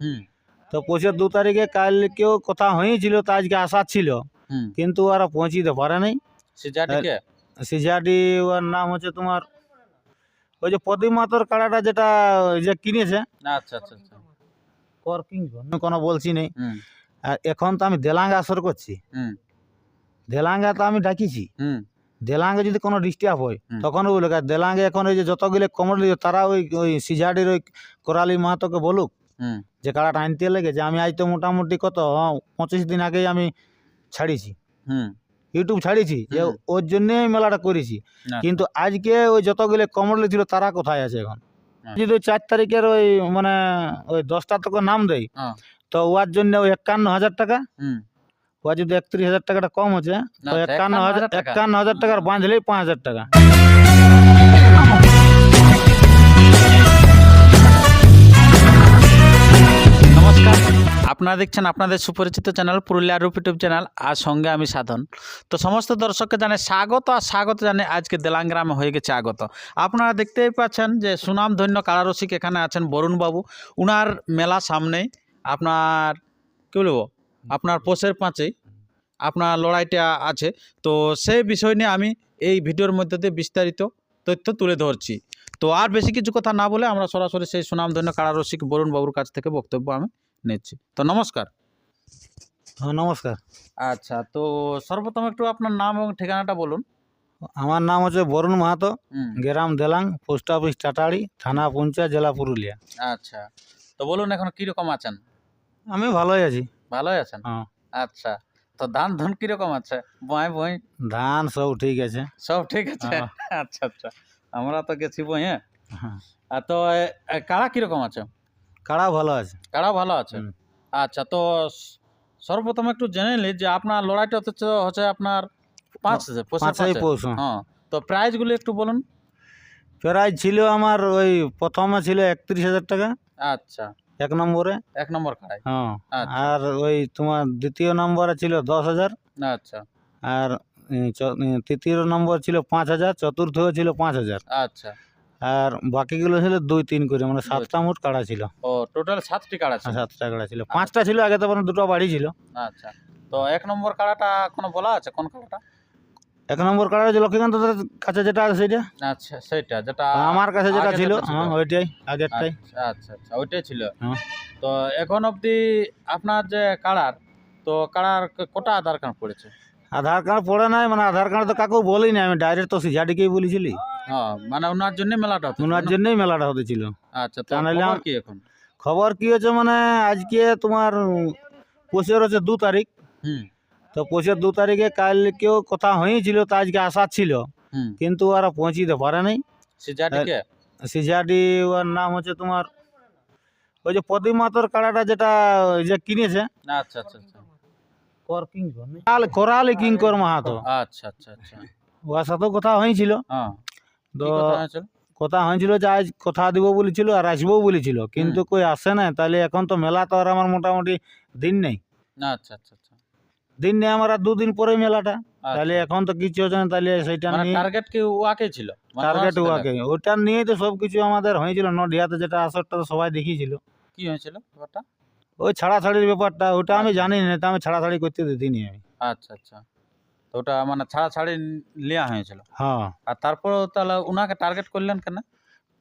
হুম। তো পঁচিশ দু তারিখে কালকেও কথা হয়েছিল তো আজকে আসা ছিল। কিন্তু ওরা পৌঁছিতে পারে নাই। সিজাডি ওর নাম হচ্ছে তোমার ওই যে প্রদীপ মাতর কাড়াটা যেটা যে কিনেছে। আচ্ছা আচ্ছা আচ্ছা। কর কিনবো কোনো বলছি নেই। আর এখন তো আমি দেলাঙ্গা আসর করছি। হুম। দেলাঙ্গা তো আমি ডাকিছি। হুম। দেলাঙ্গে যদি কোনো ডিস্টার্ব হয়। তখন ওই লোক দেলাঙ্গে এখন ওই যে যতগুলো কমর তারা ওই ওই সিজাডির ওই কোরালি মাহাতোকে বলুক। যে কাড়াটা আনতে লেগেছে আমি আজ তো মোটামুটি কত হ্যাঁ, পঁচিশ দিন আগেই আমি ছাড়িছি। হুম। ইউটিউব ছাড়িছি যে ওর জন্যই আমি মেলাটা করেছি। কিন্তু আজকে ওই যতগুলো কমরলি ছিল তারা কোথায় আছে এখন। যদি ওই চার তারিখের ওই মানে ওই দশটা তোকে নাম দেয় হ্যাঁ। তো ওর জন্য ওই একান্ন হাজার টাকা। ওর যদি একত্রিশ হাজার টাকাটা কম হচ্ছে তো একান্ন হাজার একান্ন হাজার টাকার বাঁধলেই পাঁচ হাজার টাকা। আপনারা দেখছেন আপনাদের সুপরিচিত চ্যানেল পুরুলিয়া রূপ ইউটিউব চ্যানেল আর সঙ্গে আমি সাধন। তো সমস্ত দর্শককে জানে স্বাগত আর স্বাগত জানে আজকে দেলাংগ্রামে হয়ে গেছে আগত। আপনারা দেখতেই পাচ্ছেন যে সুনামধন্য কারারসিক এখানে আছেন বরুণবাবু উনার মেলা সামনেই আপনার, কী বলব? আপনার পোষের পাঁচেই আপনার লড়াইটা আছে। তো সেই বিষয় নিয়ে আমি এই ভিডিওর মধ্যে দিয়ে বিস্তারিত তথ্য তুলে ধরছি। তো আর বেশি কিছু কথা না বলে আমরা সরাসরি সেই সুনামধন্য কারারসিক বরুণবাবুর কাছ থেকে বক্তব্য আমি নিচ্ছি। তো নমস্কার। হ্যাঁ নমস্কার। আচ্ছা তো সর্বপ্রথম একটু আপনার নাম এবং ঠিকানাটা বলুন। আমার নাম হচ্ছে বরুণ মাহাতো গ্রাম দেলাং পোস্ট অফিস টাটাড়ি থানা পঞ্চায়েত জেলা পুরুলিয়া। আচ্ছা তো বলুন এখন কীরকম আছেন? আমি ভালোই আছি। ভালোই আছেন? হ্যাঁ। আচ্ছা তো ধান ধন কীরকম আছে? বয় বই ধান সব ঠিক আছে। সব ঠিক আছে? হ্যাঁ। আচ্ছা আচ্ছা আমরা তো গেছি বই হ্যাঁ। আর তো কাড়া কীরকম আছে? কাড়া ভালো আছে? কাড়া ভালো আছে? আচ্ছা তো সর্বপ্রথম একটু জেনে নিলি যে আপনার লড়াইটা হচ্ছে হচ্ছে আপনার পাঁচ পাঁচই পৌষ। হ্যাঁ। তো প্রাইজগুলো একটু বলুন। প্রাইজ ছিল আমার ওই প্রথমে ছিল একত্রিশ হাজার টাকা। আচ্ছা। এক নম্বরে। এক নম্বর হ্যাঁ আচ্ছা। আর ওই তোমার দ্বিতীয় নম্বরে ছিল দশ হাজার। আচ্ছা। আর তৃতীয় নম্বর ছিল পাঁচ হাজার চতুর্থ ছিল পাঁচ হাজার। আচ্ছা। আর বাকিগুলো ছিল দুই তিন করে মানে সাতটা মোট কাড়া ছিল। ও টোটাল সাতটি কাড়া আর আছে সাতটা কাড়া ছিল। পাঁচটা ছিল আগে তো মানে দুটো বাড়ি ছিল। আচ্ছা। তো এক নম্বর কাড়াটা কোনো বলা আছে? কোন কাড়াটা? এক নম্বর কাড়া হচ্ছে লক্ষ্মীকান্তদের কাছে যেটা আছে সেটা? আচ্ছা সেটা যেটা আমার কাছে যেটা ছিল হ্যাঁ ওইটাই আগেরটাই। আচ্ছা আচ্ছা আচ্ছা ওইটাই ছিল। হ্যাঁ। তো এখন অবধি আপনার যে কাড়ার তো কাড়ার কটা আধার কার্ড পড়েছে? আধার কার্ড পড়ে নাই মানে আধার কার্ড তো কাকেও বলি না আমি ডাইরেক্ট তো সিজাডিকেই বলেছিলি। হ্যাঁ মানে ওনার জন্য মেলাটা ওনার জন্যই মেলাটা হতেছিল আচ্ছা তো নাহলে কি এখন? খবর কি হচ্ছে মানে আজকে তোমার পঁচিশের হচ্ছে দু তারিখ। হুম। তো পঁচিশের দু তারিখে কালকেও কথা হয়েছিল তা আজকে আসা ছিল। কিন্তু ওরা পৌঁছিতে পারে নাই। সিজাডি ওর নাম হচ্ছে তোমার ওই যে প্রদীপ মাতর কাড়াটা যেটা যে কিনেছে। আচ্ছা আচ্ছা। কর কিঙ্কর করালি কিঙ্কর মাহাতো। আচ্ছা আচ্ছা আচ্ছা। ওর সাথেও কথা হয়েছিল হ্যাঁ। তো কথা হয়েছিল? যে আজ কথা দিব বলেছিল আর আসব বলেছিল। কিন্তু কই আসে না তাহলে এখন তো মেলা তো আর আমার মোটামুটি দিন নেই। আচ্ছা আচ্ছা আচ্ছা। দিন নেই আমার আর দুদিন পরে মেলাটা। তাহলে আচ্ছা। এখন তো কিছু হচ্ছে না তাহলে সেইটা মানে নিয়ে টার্গেট কি ওয়াকে ছিল? মানে টার্গেট ওয়াকে। ওটা নিয়েই তো সব কিছু আমাদের হয়েছিল। নডিয়াতে যেটা আসরটা তো সবাই দেখিয়েছিল। কি হয়েছিল ব্যাপারটা? ওই ছাড়াছাড়ির ব্যাপারটা ওটা আমি জানি না তা আমি ছাড়াছাড়ি করতে দিইনি আমি। আচ্ছা আচ্ছা। তো ওটা মানে ছাড়াছাড়ি নেওয়া হয়েছিল। হ্যাঁ। আর তারপর তাহলে ওনাকে টার্গেট করলেন কেন?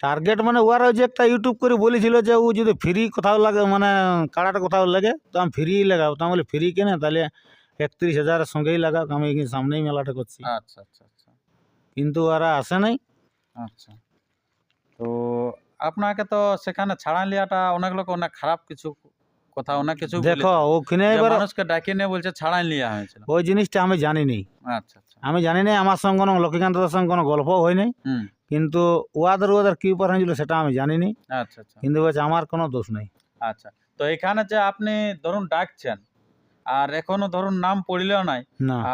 টার্গেট মানে ওর ওই যে একটা ইউটিউব করে বলেছিল যে ও যদি ফ্রি কোথাও লাগে মানে কাড়াটা কোথাও লাগে তো আমি ফ্রি লাগাবো। তো আমি বলি ফ্রি কেনে? তাহলে একত্রিশ হাজারের সঙ্গেই লাগাও আমি সামনেই মেলাটা করছি? আচ্ছা আচ্ছা আচ্ছা। কিন্তু ওরা আসে নাই। আচ্ছা। তো আপনাকে তো সেখানে ছাড়া নেওয়াটা অনেক লোক অনেক খারাপ কিছু কথা অনেক কিছু দেখো ওখানে এবার মানুষকে ডাকিয়ে নিয়ে বলছে ছাড়াই লিয়া হয়েছিল। ওই জিনিসটা আমি জানি নি আচ্ছা আচ্ছা। আমি জানি না আমার সঙ্গে কোনো লক্ষ্মীকান্তদের সঙ্গে কোনো গল্প হয় নাই। কিন্তু ওয়াদের ওদের কি উপর হয়েছিল সেটা আমি জানি নি আচ্ছা আচ্ছা। কিন্তু বলছে আমার কোনো দোষ নেই। আচ্ছা তো এখানে যে আপনি ধরুন ডাকছেন আর এখনও ধরুন নাম পড়লেও নাই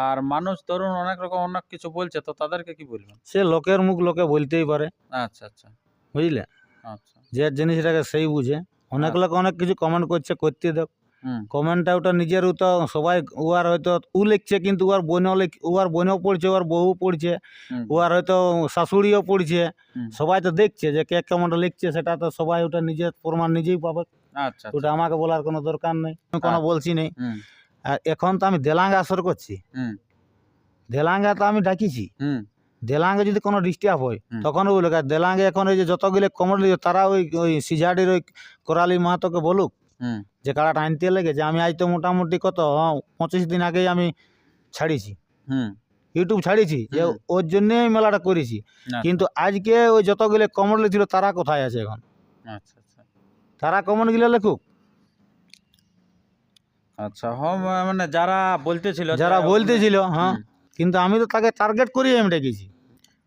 আর মানুষ ধরুন অনেক রকম অনেক কিছু বলছে তো তাদেরকে কি বলবেন? সে লোকের মুখ লোকে বলতেই পারে। আচ্ছা আচ্ছা। বুঝলে? আচ্ছা। যে জিনিসটাকে সেই বুঝে। অনেক হ্যাঁ। লোক অনেক কিছু কমেন্ট করছে করতে দেখ কমেন্টটা ওটা নিজের তো সবাই উয়ার হয়তো উ লিখছে কিন্তু উয়ার লিখ উয়ার বোনও পড়ছে উয়ার বউ পড়ছে উয়ার হয়তো শাশুড়িও পড়ছে। সবাই তো দেখছে যে কে কেমনটা লিখছে সেটা তো সবাই ওটা নিজের প্রমাণ নিজেই পাবে। আচ্ছা ওটা আমাকে বলার কোনো দরকার নেই আমি কোনো আচ্ছা। বলছি নেই। আর এখন তো আমি দেলাঙ্গা আসর করছি দেলাঙ্গা তো আমি ডাকিছি। দেলাঙ্গে যদি কোনো ডিস্টার্ব হয়। তখন ওই লোক দেলাঙ্গে এখন ওই যে যতগুলো কমল তারা ওই ওই সিজাডির ওই কোরালি মাহাতোকে বলুক যে কাড়াটা আনতে লেগেছে আমি আজ তো মোটামুটি কত হ্যাঁ, পঁচিশ দিন আগেই আমি ছাড়িছি। হুম। ইউটিউব ছাড়িছি যে ওর জন্যই আমি মেলাটা করেছি। কিন্তু আজকে ওই যতগুলো কমল ছিল তারা কোথায় আছে এখন? আচ্ছা আচ্ছা। তারা কমনগুলো লেখুক। আচ্ছা হ মানে যারা বলতেছিল যারা বলতেছিল হ্যাঁ। কিন্তু আমি তো তাকে টার্গেট করি আমি ডেকেছি।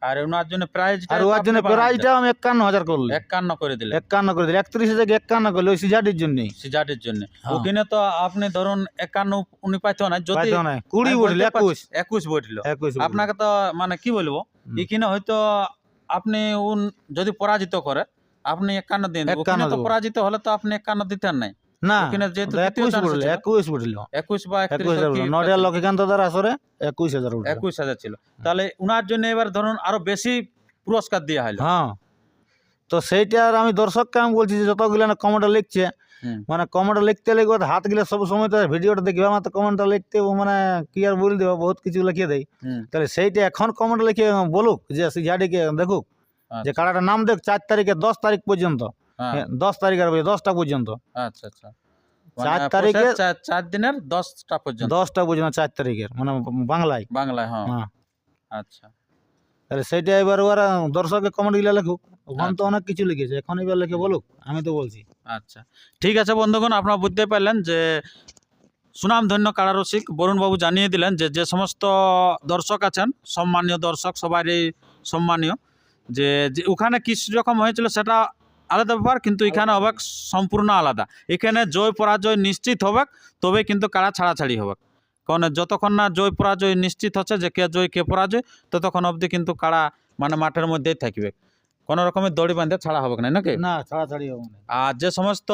আর ওনার জন্য প্রাইজ আর ওর জন্য প্রাইজটা আমি একান্ন হাজার করলি একান্ন করে দিলেন। একান্ন করে দিল একত্রিশ হাজার একান্ন করলে ওই সিজাটির জন্যই সিজাটের জন্য। হ্যাঁ। ওখানে তো আপনি ধরুন একান্ন উনি পাইতো না। যদি কুড়ি আমি একুশ। একুশ একুশ আপনাকে তো মানে কি বলব। এখানে হয়তো আপনি উন যদি পরাজিত করে আপনি একান্ন দিন। পরাজিত হলে তো আপনি একান্ন দিতেন নাই। না যেহেতু একুশ একুশ একুশ বা একুশ হাজার দার আসরে একুশ হাজার একুশ হাজার ছিল। তাহলে উনার জন্য এবার ধরুন আরও বেশি পুরস্কার দেওয়া হলো। হ্যাঁ। তো সেইটা আর আমি দর্শককে আমি বলছি যে যতগুলো না কমেন্টটা লিখছে মানে কমেন্টটা লিখতে লিখবে হাত গেলে সব সময় তো ভিডিওটা দেখবে আমার তো কমেন্টটা লিখতে মানে কি আর বলে দেবো বহুত কিছু লিখে দেয় তাহলে সেইটা এখন কমেন্ট লিখে বলুক যে সিজাডিকে দেখুক যে আচ্ছা, কাড়াটার নাম দেখ চার তারিখে দশ তারিখ পর্যন্ত। দশ তারিখ আর দশটা পর্যন্ত। আচ্ছা আচ্ছা। চার মানে তারিখে- চার- চার দিনের দশটা পর্যন্ত? দশটা পর্যন্ত চার তারিখের মানে বাংলায়। বাংলায় হ্যাঁ। হ্যাঁ। আচ্ছা। তাহলে সেইটা এবার ওরা দর্শকের কমেন্টগুলা লেখুক। ওখানে তো আচ্ছা। অনেক কিছু লিখেছে এখন এবার লিখে বলুক আমি তো বলছি। আচ্ছা। ঠিক আছে বন্ধুগণ আপনারা বুঝতে পারলেন যে সুনামধন্য কারারসিক বরুণবাবু জানিয়ে দিলেন যে যে সমস্ত দর্শক আছেন সম্মানীয় দর্শক সবারই সম্মানীয় যে যে ওখানে কি রকম হয়েছিল সেটা আলাদা ব্যাপার কিন্তু এখানে হবে সম্পূর্ণ আলাদা। এখানে জয় পরাজয় নিশ্চিত হবে তবে কিন্তু কারা ছাড়াছাড়ি হবে কারণ যতক্ষণ না জয় পরাজয় নিশ্চিত হচ্ছে যে কে জয় কে পরাজয় ততক্ষণ অবধি কিন্তু কারা মানে মাঠের মধ্যেই থাকবে। কোনো রকমের দড়ি বাঁধে ছাড়া হবে না নাকি? না ছাড়াছাড়ি হবে না। আর যে সমস্ত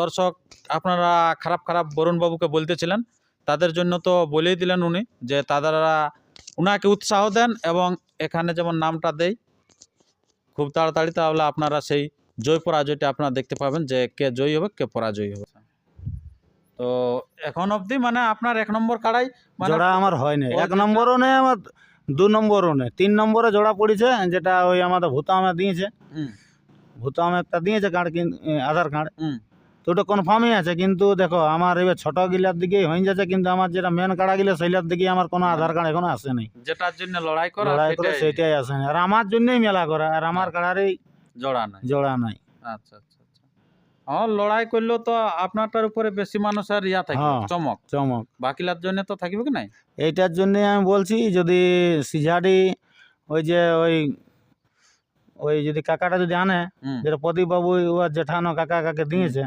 দর্শক আপনারা খারাপ খারাপ বরুণবাবুকে বলতেছিলেন তাদের জন্য তো বলেই দিলেন উনি যে তারা উনাকে উৎসাহ দেন এবং এখানে যেমন নামটা দেই খুব তাড়াতাড়ি তাহলে আপনারা সেই জয় পরাজয়টা আপনারা দেখতে পাবেন যে কে জয়ী হবে কে পরাজয়ী হবে। তো এখন অবধি মানে আপনার এক নম্বর কাড়াই মানে জোড়া আমার হয় না এক নম্বরও নেই আমার দু নম্বরও নেই। তিন নম্বরে জোড়া পড়েছে যেটা ওই আমাদের ভূতামে দিয়েছে। ভূতামে একটা দিয়েছে কার্ড আধার কার্ড। হুম, তো ওটা কনফার্মই আছে কিন্তু দেখো আমার এবার ছোট গিলার দিকেই হয়ে যাচ্ছে কিন্তু আমার যেটা মেন কাড়া গিলা সেইলার দিকে আমার কোনো আধার কার্ড এখনও আসে নাই। যেটার জন্য লড়াই করা লড়াই করে সেটাই। সেটাই আসে না আর আমার জন্যই মেলা করা আর আমার কাড়ারই জোড়া নাই। জোড়া নাই। আচ্ছা আচ্ছা আচ্ছা। হ্যাঁ লড়াই করলেও তো আপনারটার উপরে বেশি মানুষের ইয়া থাকবে হ্যাঁ। চমক। চমক। বাকিলার জন্য তো থাকবে কি নাই? এইটার জন্যে আমি বলছি যদি সিঝাডি ওই যে ওই ওই যদি কাকাটা যদি আনে যেটা প্রদীপ বাবু ওর জেঠানো কাকা কাকে দিয়েছে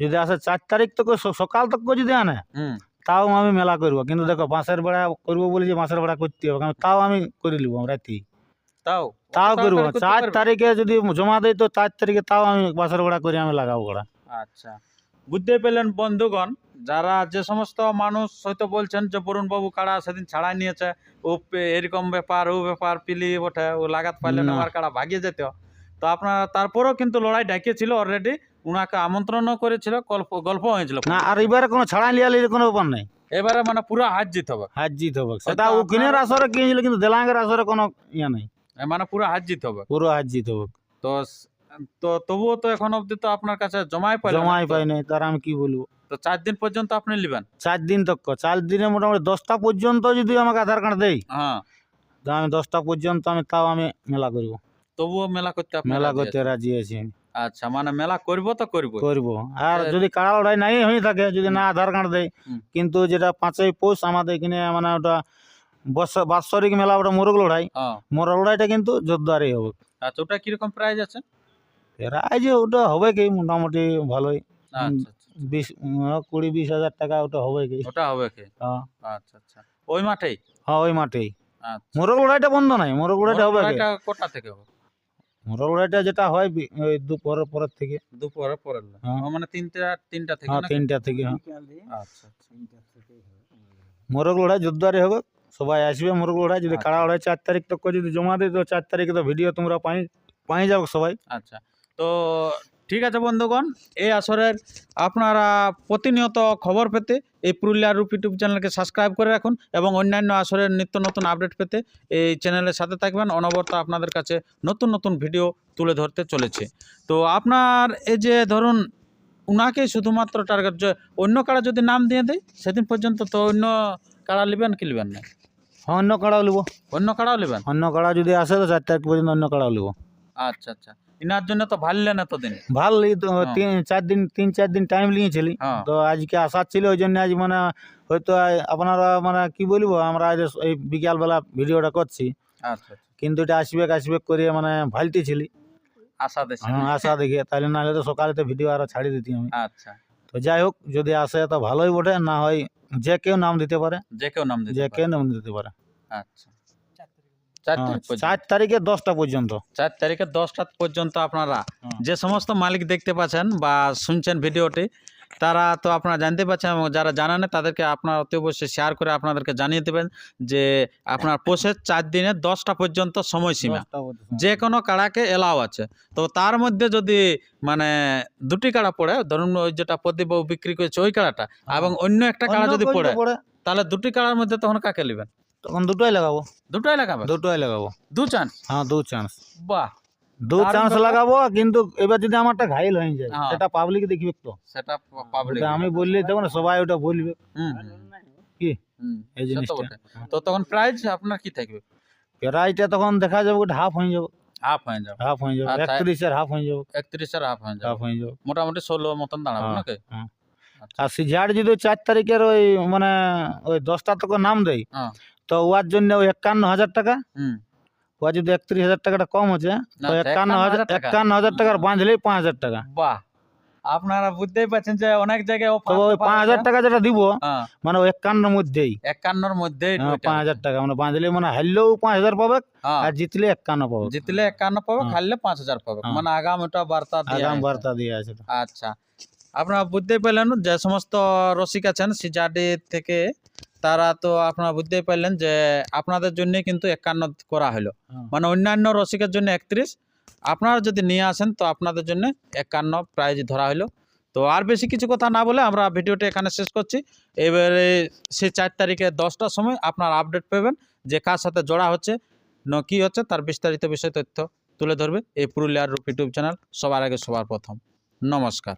যদি আসে চার তারিখ তো সকাল তক যদি আনে তাও আমি মেলা করব। কিন্তু দেখো বাঁশের বেড়া করব বলে যে বাঁশের বেড়া করতে হবে আমি তাও আমি করে নিব রাতি। তাও? তাও করব চার তারিখে যদি জমা দেয় তো চার তারিখে তাও আমি বাঁশের বেড়া করে আমি লাগাবো ওরা আচ্ছা। বুঝতে পেলেন বন্ধুগণ যারা যে সমস্ত মানুষ হয়তো বলছেন যে বরুণ বাবু কাড়া সেদিন ছাড়াই নিয়েছে ও এরকম ব্যাপার ও ব্যাপার পিলি ওঠে ও লাগাত পারলে না। আমার কাড়া ভাগিয়ে যেত। তো আপনারা তারপরেও কিন্তু লড়াই ডাকিয়েছিল অলরেডি উনাকে আমন্ত্রণও করেছিল গল্প গল্প হয়েছিল। না আর এবারে কোনো ছাড়াই লিয়ালির কোনো ব্যাপার নেই। এবারে মানে পুরো হাত জিত হবে। হার জিত হবে। সেটা উকিনের আপনার- আসরে কিনেছিল কিন্তু দেলাঙ্গের আসরে কোনো ইয়ে নেই। মানে পুরো হাত জিত হবে। পুরো হার জিত হবে। তো তো তবুও তো এখন অবধি তো আপনার কাছে জমাই না। জমাই পাই নাই তার আমি কি বলব? তো চার দিন পর্যন্ত আপনি নেবেন? চার দিন তক চার দিনে মোটামুটি দশটা পর্যন্ত যদি আমাকে আধার কার্ড দেয় হ্যাঁ। তো আমি দশটা পর্যন্ত আমি তাও আমি মেলা করব। তবুও মেলা করতে মেলা করতে রাজি আছি আচ্ছা মানে মেলা করব তো করব করব। আর যদি কাড়া লড়াই নাই হয়ে থাকে যদি না আধার কার্ড দেয় কিন্তু যেটা পাঁচই পৌষ আমাদের এখানে মানে ওটা বাৎসরিক মেলা ওটা মোরগ লড়াই। হ্যাঁ মোরগ লড়াইটা কিন্তু জোরদারই হবে। আচ্ছা ওটা কীরকম প্রাইজ আছে? প্রায় যে ওটা হবে কি? মোটামুটি ভালোই। আচ্ছা আচ্ছা বিশ কুড়ি বিশ হাজার টাকা ওটা হবে কি? ওটা হবে কি? হ্যাঁ আচ্ছা আচ্ছা। ওই মাঠেই? হ্যাঁ ওই মাঠেই। আচ্ছা। মোরগ লড়াইটা বন্ধ নাই। মোরগ লড়াইটা হবে কোটা থেকে হবে? মোরগ লড়াইটা যেটা হয় ওই দুপুরের পরের থেকে। দুপুরে পরে হ্যাঁ। মানে তিনটা তিনটা থেকে হ্যাঁ তিনটা থেকে হ্যাঁ। আচ্ছা আচ্ছা। মোরগ লড়াই জোরদারি হবে। সবাই আসবে মোরগ লড়াই যদি আচ্ছা। কাড়া লড়াই চার তারিখ তক যদি জমা দেয় তো চার তারিখে তো ভিডিও তোমরা পাই পাই যাও সবাই। আচ্ছা। তো ঠিক আছে বন্ধুগণ এই আসরের আপনারা প্রতিনিয়ত খবর পেতে এই পুরুলিয়া রূপ ইউটিউব চ্যানেলকে সাবস্ক্রাইব করে রাখুন এবং অন্যান্য আসরের নিত্য নতুন আপডেট পেতে এই চ্যানেলের সাথে থাকবেন। অনবরত আপনাদের কাছে নতুন নতুন ভিডিও তুলে ধরতে চলেছে। তো আপনার এই যে ধরুন উনাকেই শুধুমাত্র টার্গেট অন্য কারা যদি নাম দিয়ে দেয় সেদিন পর্যন্ত তো অন্য কারা নেবেন কি নেবেন না? অন্য কাড়াও লিব। অন্য কারাও নেবেন অন্য কাড়া যদি আসে তো চার তারিখ পর্যন্ত অন্য কাড়াও লিব। আচ্ছা আচ্ছা। ইনার জন্য তো ভাললেন এতদিন? ভালো হ্যাঁ। তিন চার দিন তিন চার দিন টাইম নিয়েছিলি হ্যাঁ। তো আজকে আসার ছিল ওই জন্য আজ মানে হয়তো আপনারা মানে কি বলব আমরা আজ এই বিকালবেলা ভিডিওটা করছি। আচ্ছা আচ্ছা। কিন্তু এটা আসবে আসবে করে মানে ভালতেছিলি আশা দেশে হ্যাঁ আশা দেখে। তাহলে নাহলে তো সকালে তো ভিডিও আরও ছাড়ি দিতি আমি। আচ্ছা। তো যাই হোক যদি আসে তো ভালোই বটে না হয় যে কেউ নাম দিতে পারে যে কেউ নাম দিতে যে পারে। কেউ নাম দিতে পারে আচ্ছা চার হ্যাঁ, তারিখ পর্যন্ত। চার তারিখে দশটা পর্যন্ত চার তারিখে দশটা পর্যন্ত আপনারা হ্যাঁ। যে সমস্ত মালিক দেখতে পাচ্ছেন বা শুনছেন ভিডিওটি তারা তো আপনারা জানতে পারছেন এবং যারা জানেন না তাদেরকে আপনারা অতি অবশ্যই শেয়ার করে আপনাদেরকে জানিয়ে দেবেন যে আপনার পোষের চার দিনে দশটা পর্যন্ত সময়সীমা। পর্যন্ত। যে কোনো কাড়াকে এলাও আছে। তো তার মধ্যে যদি মানে দুটি কাড়া পড়ে ধরুন ওই যেটা প্রদীপবাবু বিক্রি করেছে ওই কাড়াটা এবং অন্য একটা কাড়া যদি পড়ে পড়ে। তাহলে দুটি কাড়ার মধ্যে তখন কাকে নেবেন? তখন দুটোই লাগাবো। দুটোই লাগাবে দুটোই লাগাবো। দু চান্স হ্যাঁ দু চান্স বাহ! দু চান্স। লাগাবো কিন্তু এবার যদি আমারটা ঘাইল হয়ে যায় হ্যাঁ। সেটা পাবলিক দেখবে তো সেটা পাবলিক আমি বললে তখন সবাই ওটা বলবে কি? এই জিনিসটা তো তখন প্রাইস আপনার কি থাকবে প্রাইসটা তখন দেখা যাবে ওটা হাফ হয়ে যাবে হাফ হয়ে যাবে হাফ হয়ে যাবে আচ্ছা। একত্রিশের হাফ হয়ে যাবে হাফ হয়ে যাবে হাফ হয়ে যাবে মোটামুটি ষোলো মতন দাঁড়াবে হ্যাঁ, নাকি হ্যাঁ। আচ্ছা। আর সিঝার যদি চার তারিখের ওই মানে ওই দশটা থেকে নাম দেয়। তো ওয়ার জন্য ওই একান্ন হাজার টাকা হুম ওয়া যদি একত্রিশ হাজার টাকাটা কম হচ্ছে না, তো তো একান্ন হাজার টাকা। একান্ন হাজার টাকার বাঁধলেই পাঁচ হাজার টাকা বাহ আপনারা বুঝতেই পারছেন যে অনেক জায়গায় তো offer ওই offer পাঁচ আছে। হাজার টাকা যেটা দিব হ্যাঁ মানে ওই একান্নর মধ্যেই একান্নর মধ্যে হ্যাঁ, পাঁচ হাজার টাকা মানে বাঁধলে মানে হারলেও পাঁচ হাজার পাবে হ্যাঁ আর জিতলে একান্ন পাবে জিতলে একান্ন পাবে হ্যাঁ। খাইলে পাঁচ হাজার পাবে হ্যাঁ। মানে আগাম ওটা বার্তা দিয়ে আগাম বার্তা দিয়ে আছে তো। আচ্ছা আপনারা বুঝতেই পারলেন যে সমস্ত রসিক আছেন সিজাডি থেকে তারা তো আপনারা বুঝতেই পারলেন যে আপনাদের জন্য কিন্তু একান্ন করা হলো। হ্যাঁ। মানে অন্যান্য রসিকের জন্য একত্রিশ আপনারা যদি নিয়ে আসেন তো আপনাদের জন্য একান্ন প্রাইজ ধরা হলো। তো আর বেশি কিছু কথা না বলে আমরা ভিডিওটা এখানে শেষ করছি। এবারে সে চার তারিখে দশটার সময় আপনার আপডেট পাবেন যে কার সাথে জোড়া হচ্ছে ন কী হচ্ছে তার বিস্তারিত বিষয় তথ্য তুলে ধরবে এই পুরুলিয়ার রূপ ইউটিউব চ্যানেল সবার আগে সবার প্রথম। নমস্কার।